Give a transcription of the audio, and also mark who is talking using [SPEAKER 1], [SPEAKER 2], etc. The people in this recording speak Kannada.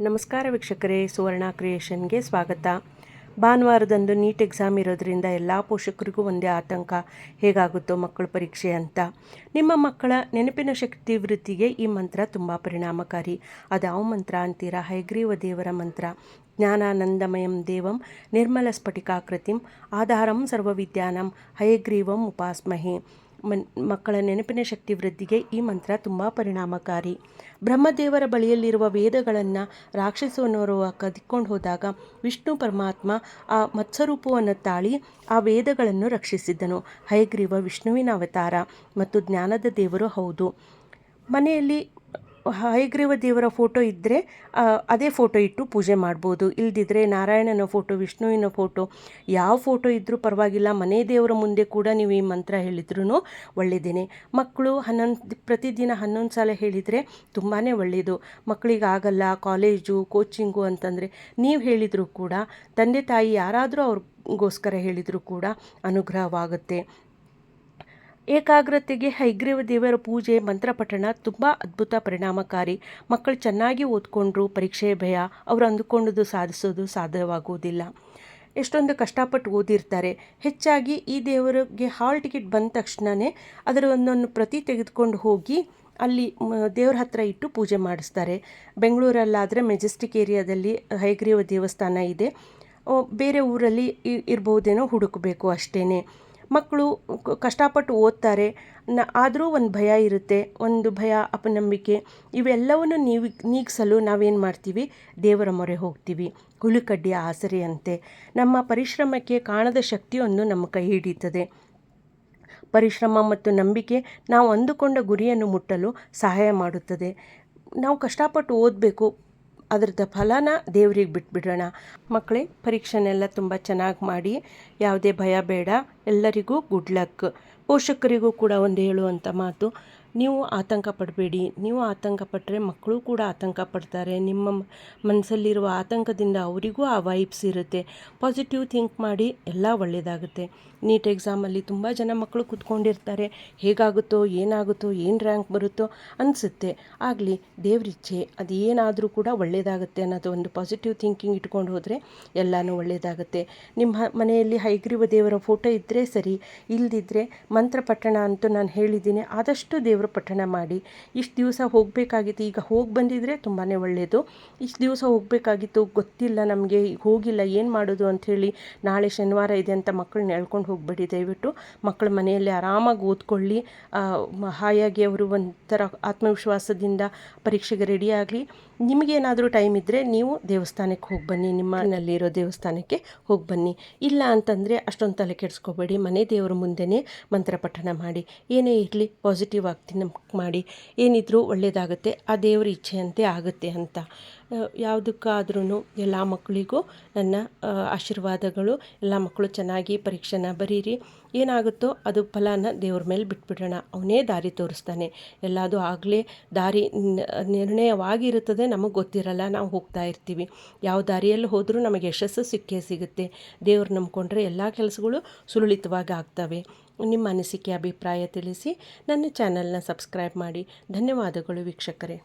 [SPEAKER 1] ನಮಸ್ಕಾರ ವೀಕ್ಷಕರೇ, ಸುವರ್ಣ ಕ್ರಿಯೇಷನ್ಗೆ ಸ್ವಾಗತ. ಭಾನುವಾರದಂದು ನೀಟ್ ಎಕ್ಸಾಮ್ ಇರೋದ್ರಿಂದ ಎಲ್ಲ ಪೋಷಕರಿಗೂ ಒಂದೇ ಆತಂಕ, ಹೇಗಾಗುತ್ತೋ ಮಕ್ಕಳ ಪರೀಕ್ಷೆ ಅಂತ. ನಿಮ್ಮ ಮಕ್ಕಳ ನೆನಪಿನ ಶಕ್ತಿ ವೃತ್ತಿಗೆ ಈ ಮಂತ್ರ ತುಂಬ ಪರಿಣಾಮಕಾರಿ. ಅದ್ಯಾವ ಮಂತ್ರ ಅಂತೀರಾ? ಹೈಗ್ರೀವ ದೇವರ ಮಂತ್ರ. ಜ್ಞಾನಾನಂದಮಯಂ ದೇವಂ ನಿರ್ಮಲ ಸ್ಫಟಿಕಾಕೃತಿಂ ಆಧಾರಂ ಸರ್ವವಿದ್ಯಾನಂ ಹಯಗ್ರೀವಂ ಉಪಾಸ್ಮಹೆ. ಮಕ್ಕಳ ನೆನಪಿನ ಶಕ್ತಿ ವೃದ್ಧಿಗೆ ಈ ಮಂತ್ರ ತುಂಬ ಪರಿಣಾಮಕಾರಿ. ಬ್ರಹ್ಮದೇವರ ಬಳಿಯಲ್ಲಿರುವ ವೇದಗಳನ್ನು ರಾಕ್ಷಸನವರು ಕದಿಕೊಂಡು ಹೋದಾಗ ವಿಷ್ಣು ಪರಮಾತ್ಮ ಆ ಮತ್ಸರೂಪವನ್ನು ತಾಳಿ ಆ ವೇದಗಳನ್ನು ರಕ್ಷಿಸಿದ್ದನು. ಹಯಗ್ರೀವ ವಿಷ್ಣುವಿನ ಅವತಾರ ಮತ್ತು ಜ್ಞಾನದ ದೇವರು ಹೌದು. ಮನೆಯಲ್ಲಿ ಹಯಗ್ರೀವ ದೇವರ ಫೋಟೋ ಇದ್ದರೆ ಅದೇ ಫೋಟೋ ಇಟ್ಟು ಪೂಜೆ ಮಾಡ್ಬೋದು. ಇಲ್ದಿದ್ರೆ ನಾರಾಯಣನ ಫೋಟೋ, ವಿಷ್ಣುವಿನ ಫೋಟೋ, ಯಾವ ಫೋಟೋ ಇದ್ದರೂ ಪರವಾಗಿಲ್ಲ. ಮನೆ ದೇವರ ಮುಂದೆ ಕೂಡ ನೀವು ಈ ಮಂತ್ರ ಹೇಳಿದ್ರೂ ಒಳ್ಳೆಯದೇನೆ ಮಕ್ಕಳು ಹನ್ನೊಂದು, ಪ್ರತಿದಿನ ಹನ್ನೊಂದು ಸಲ ಹೇಳಿದರೆ ತುಂಬಾ ಒಳ್ಳೆಯದು ಮಕ್ಕಳಿಗೆ ಆಗಲ್ಲ, ಕಾಲೇಜು, ಕೋಚಿಂಗು ಅಂತಂದರೆ ನೀವು ಹೇಳಿದರೂ ಕೂಡ, ತಂದೆ ತಾಯಿ ಯಾರಾದರೂ ಅವ್ರಿಗೋಸ್ಕರ ಹೇಳಿದರೂ ಕೂಡ ಅನುಗ್ರಹವಾಗುತ್ತೆ. ಏಕಾಗ್ರತೆಗೆ ಹೈಗ್ರೀವ ದೇವರ ಪೂಜೆ ಮಂತ್ರ ಪಠಣ ತುಂಬ ಅದ್ಭುತ ಪರಿಣಾಮಕಾರಿ. ಮಕ್ಕಳು ಚೆನ್ನಾಗಿ ಓದ್ಕೊಂಡ್ರು ಪರೀಕ್ಷೆ ಭಯ, ಅವರು ಅಂದುಕೊಂಡದ್ದು ಸಾಧಿಸೋದು ಸಾಧ್ಯವಾಗುವುದಿಲ್ಲ. ಎಷ್ಟೊಂದು ಕಷ್ಟಪಟ್ಟು ಓದಿರ್ತಾರೆ. ಹೆಚ್ಚಾಗಿ ಈ ದೇವರಿಗೆ ಹಾಲ್ ಟಿಕೆಟ್ ಬಂದ ತಕ್ಷಣವೇ ಅದರ ಒಂದೊಂದು ಪ್ರತಿ ತೆಗೆದುಕೊಂಡು ಹೋಗಿ ಅಲ್ಲಿ ದೇವ್ರ ಹತ್ರ ಇಟ್ಟು ಪೂಜೆ ಮಾಡಿಸ್ತಾರೆ. ಬೆಂಗಳೂರಲ್ಲಾದರೆ ಮೆಜೆಸ್ಟಿಕ್ ಏರಿಯಾದಲ್ಲಿ ಹೈಗ್ರೀವ ದೇವಸ್ಥಾನ ಇದೆ. ಬೇರೆ ಊರಲ್ಲಿ ಇರ್ಬೋದೇನೋ ಹುಡುಕಬೇಕು ಅಷ್ಟೇ ಮಕ್ಕಳು ಕಷ್ಟಪಟ್ಟು ಓದ್ತಾರೆ. ನ, ಆದರೂ ಒಂದು ಭಯ ಇರುತ್ತೆ, ಒಂದು ಭಯ, ಅಪನಂಬಿಕೆ, ಇವೆಲ್ಲವನ್ನು ನೀವು, ನೀಗಿಸಲು ನಾವೇನು ಮಾಡ್ತೀವಿ? ದೇವರ ಮೊರೆ ಹೋಗ್ತೀವಿ. ಹುಲಿಕಡ್ಡಿಯ ಆಸರೆಯಂತೆ. ನಮ್ಮ ಪರಿಶ್ರಮಕ್ಕೆ ಕಾಣದ ಶಕ್ತಿಯೊಂದು ನಮ್ಮ ಕೈ ಹಿಡಿಯುತ್ತದೆ. ಪರಿಶ್ರಮ ಮತ್ತು ನಂಬಿಕೆ ನಾವು ಅಂದುಕೊಂಡ ಗುರಿಯನ್ನು ಮುಟ್ಟಲು ಸಹಾಯ ಮಾಡುತ್ತದೆ. ನಾವು ಕಷ್ಟಪಟ್ಟು ಓದಬೇಕು ಅದರದ್ದು ಫಲನ ದೇವ್ರಿಗೆ ಬಿಟ್ಬಿಡೋಣ. ಮಕ್ಕಳೇ, ಪರೀಕ್ಷೆನೆಲ್ಲ ತುಂಬ ಚೆನ್ನಾಗಿ ಮಾಡಿ, ಯಾವುದೇ ಭಯ ಬೇಡ, ಎಲ್ಲರಿಗೂ ಗುಡ್ ಲಕ್ ಪೋಷಕರಿಗೂ ಕೂಡ ಒಂದು ಹೇಳುವಂಥ ಮಾತು. ನೀವು ಆತಂಕ ಪಡಬೇಡಿ. ನೀವು ಆತಂಕ ಪಟ್ಟರೆ ಮಕ್ಕಳು ಕೂಡ ಆತಂಕ ಪಡ್ತಾರೆ. ನಿಮ್ಮ ಮನಸ್ಸಲ್ಲಿರುವ ಆತಂಕದಿಂದ ಅವರಿಗೂ ಆ ವೈಬ್ಸ್ ಇರುತ್ತೆ. ಪಾಸಿಟಿವ್ ಥಿಂಕ್ ಮಾಡಿ ಎಲ್ಲ ಒಳ್ಳೆಯದಾಗುತ್ತೆ ನೀಟ್ ಎಕ್ಸಾಮಲ್ಲಿ ತುಂಬ ಜನ ಮಕ್ಕಳು ಕೂತ್ಕೊಂಡಿರ್ತಾರೆ. ಹೇಗಾಗುತ್ತೋ, ಏನಾಗುತ್ತೋ, ಏನು ರ್ಯಾಂಕ್ ಬರುತ್ತೋ ಅನಿಸುತ್ತೆ. ಆಗಲಿ ದೇವ್ರಿಚ್ಛೆ ಅದು ಏನಾದರೂ ಕೂಡ ಒಳ್ಳೆಯದಾಗುತ್ತೆ ಅನ್ನೋದು ಒಂದು ಪಾಸಿಟಿವ್ ಥಿಂಕಿಂಗ್ ಇಟ್ಕೊಂಡು ಹೋದರೆ ಎಲ್ಲನೂ ಒಳ್ಳೆಯದಾಗುತ್ತೆ ನಿಮ್ಮ ಮನೆಯಲ್ಲಿ ಹೈಗ್ರೀವ ದೇವರ ಫೋಟೋ ಇದ್ದರೆ ಸರಿ ಇಲ್ಲದಿದ್ದರೆ ಮಂತ್ರ ಪಠಣ ಅಂತೂ ನಾನು ಹೇಳಿದ್ದೀನಿ, ಆದಷ್ಟು ದೇವರ ಪಠಣ ಮಾಡಿ, ಇಷ್ಟು ದಿವಸ ಹೋಗಬೇಕಾಗಿತ್ತು. ಈಗ ಹೋಗಿ ಬಂದಿದ್ದರೆ ತುಂಬಾ ಒಳ್ಳೆಯದು ಇಷ್ಟು ದಿವಸ ಹೋಗಬೇಕಾಗಿತ್ತು, ಗೊತ್ತಿಲ್ಲ ನಮಗೆ, ಹೋಗಿಲ್ಲ, ಏನು ಮಾಡೋದು ಅಂಥೇಳಿ ನಾಳೆ ಶನಿವಾರ ಇದೆ ಅಂತ ಮಕ್ಕಳನ್ನ ಎಳ್ಕೊಂಡು ಹೋಗಬೇಡಿ. ದಯವಿಟ್ಟು ಮಕ್ಕಳ ಮನೆಯಲ್ಲಿ ಆರಾಮಾಗಿ ಓದ್ಕೊಳ್ಳಿ. ಹಾಯಾಗಿ ಅವರು ಒಂಥರ ಆತ್ಮವಿಶ್ವಾಸದಿಂದ ಪರೀಕ್ಷೆಗೆ ರೆಡಿಯಾಗಲಿ ನಿಮಗೇನಾದರೂ ಟೈಮ್ ಇದ್ದರೆ ನೀವು ದೇವಸ್ಥಾನಕ್ಕೆ ಹೋಗಿ ಬನ್ನಿ ನಿಮ್ಮನಲ್ಲಿರೋ ದೇವಸ್ಥಾನಕ್ಕೆ ಹೋಗಿ ಬನ್ನಿ. ಇಲ್ಲ ಅಂತಂದರೆ ಅಷ್ಟೊಂದು ತಲೆ ಕೆಡಿಸ್ಕೋಬೇಡಿ, ಮನೆ ದೇವರ ಮುಂದೆನೇ ಮಂತ್ರ ಪಠಣ ಮಾಡಿ. ಏನೇ ಇರಲಿ ಪಾಸಿಟಿವ್ ಆಗ್ತೀನಿ ಮಾಡಿ. ಏನಿದ್ರೂ ಒಳ್ಳೆಯದಾಗುತ್ತೆ ಆ ದೇವರ ಇಚ್ಛೆಯಂತೆ ಆಗುತ್ತೆ ಅಂತ. ಯಾವುದಕ್ಕಾದ್ರೂ ಎಲ್ಲ ಮಕ್ಕಳಿಗೂ ನನ್ನ ಆಶೀರ್ವಾದಗಳು, ಎಲ್ಲ ಮಕ್ಕಳು ಚೆನ್ನಾಗಿ ಪರೀಕ್ಷೆನ ಬರೀರಿ. ಏನಾಗುತ್ತೋ ಅದು ಫಲನ ದೇವ್ರ ಮೇಲೆ ಬಿಟ್ಬಿಡೋಣ. ಅವನೇ ದಾರಿ ತೋರಿಸ್ತಾನೆ. ಎಲ್ಲದೂ ಆಗಲೇ ದಾರಿ ನಿರ್ಣಯವಾಗಿರುತ್ತದೆ, ನಮಗೆ ಗೊತ್ತಿರಲ್ಲ, ನಾವು ಹೋಗ್ತಾ ಇರ್ತೀವಿ. ಯಾವ ದಾರಿಯಲ್ಲಿ ಹೋದರೂ ನಮಗೆ ಯಶಸ್ಸು ಸಿಕ್ಕೇ ಸಿಗುತ್ತೆ. ದೇವ್ರು ನಂಬಿಕೊಂಡ್ರೆ ಎಲ್ಲ ಕೆಲಸಗಳು ಸುಲಲಿತವಾಗಿ ಆಗ್ತವೆ. ನಿಮ್ಮ ಅನಿಸಿಕೆ, ಅಭಿಪ್ರಾಯ ತಿಳಿಸಿ ನನ್ನ ಚಾನಲ್ನ ಸಬ್ಸ್ಕ್ರೈಬ್ ಮಾಡಿ. ಧನ್ಯವಾದಗಳು ವೀಕ್ಷಕರೇ.